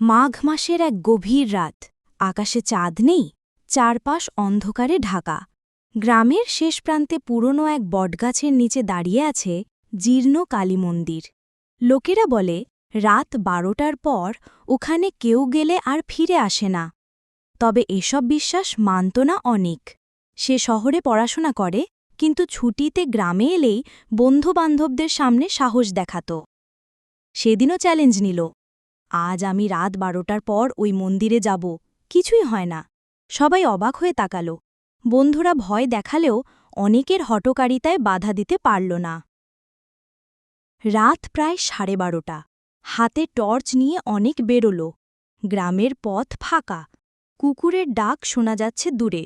মাঘ মাসের এক গভীর রাত। আকাশে চাঁদ নেই, চারপাশ অন্ধকারে ঢাকা। গ্রামের শেষ প্রান্তে পুরনো এক বটগাছের নিচে দাঁড়িয়ে আছে জীর্ণ কালী মন্দির। লোকেরা বলে, রাত বারোটার পর ওখানে কেউ গেলে আর ফিরে আসে না। তবে এসব বিশ্বাস মানত না অনেক। সে শহরে পড়াশোনা করে, কিন্তু ছুটিতে গ্রামে এলেই বন্ধুবান্ধবদের সামনে সাহস দেখাত। সেদিনও চ্যালেঞ্জ নিল। আজ আমি রাত বারোটার পর ওই মন্দিরে যাব, কিছুই হয় না। সবাই অবাক হয়ে তাকাল। বন্ধুরা ভয় দেখালেও অনেকের হটকারিতায় বাধা দিতে পারল না। রাত প্রায় সাড়ে বারোটা। হাতে টর্চ নিয়ে অনেক বেরোল। গ্রামের পথ ফাঁকা। কুকুরের ডাক শোনা যাচ্ছে দূরে।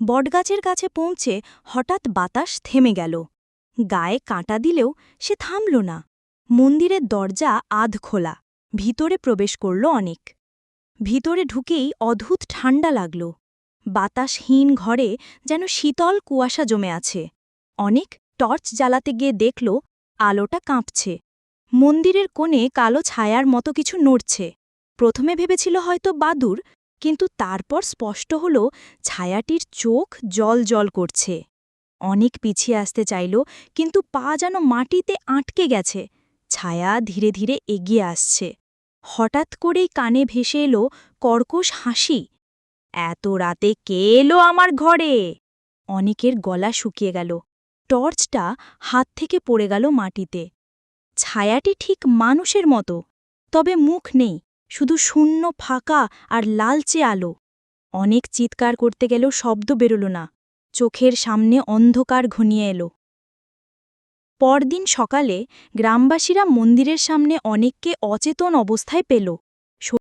বটগাছের কাছে পৌঁছে হঠাৎ বাতাস থেমে গেল। গায়ে কাঁটা দিলেও সে থামল না। মন্দিরের দরজা আধ খোলা ভিতরে প্রবেশ করল অনেক। ভিতরে ঢুকেই অদ্ভুত ঠান্ডা লাগল। বাতাসহীন ঘরে যেন শীতল কুয়াশা জমে আছে। অনেক টর্চ জ্বালাতে গিয়ে দেখল আলোটা কাঁপছে। মন্দিরের কোণে কালো ছায়ার মতো কিছু নড়ছে। প্রথমে ভেবেছিল হয়তো বাদুর, কিন্তু তারপর স্পষ্ট হল ছায়াটির চোখ জল জল করছে। অনেক পিছিয়ে আসতে চাইল, কিন্তু পা যেন মাটিতে আটকে গেছে। ছায়া ধীরে ধীরে এগিয়ে আসছে। হঠাৎ করেই কানে ভেসে এলো কর্কশ হাসি। এত রাতে কে এলো আমার ঘরে? অনেকের গলা শুকিয়ে গেল। টর্চটা হাত থেকে পড়ে গেল মাটিতে। ছায়াটি ঠিক মানুষের মতো, তবে মুখ নেই, শুধু শূন্য, ফাঁকা আর লালচে আলো। অনেক চিৎকার করতে গেলেও শব্দ বেরোল না। চোখের সামনে অন্ধকার ঘনিয়ে এলো। পরদিন সকালে গ্রামবাসীরা মন্দিরের সামনে অনেককে অচেতন অবস্থায় পেল।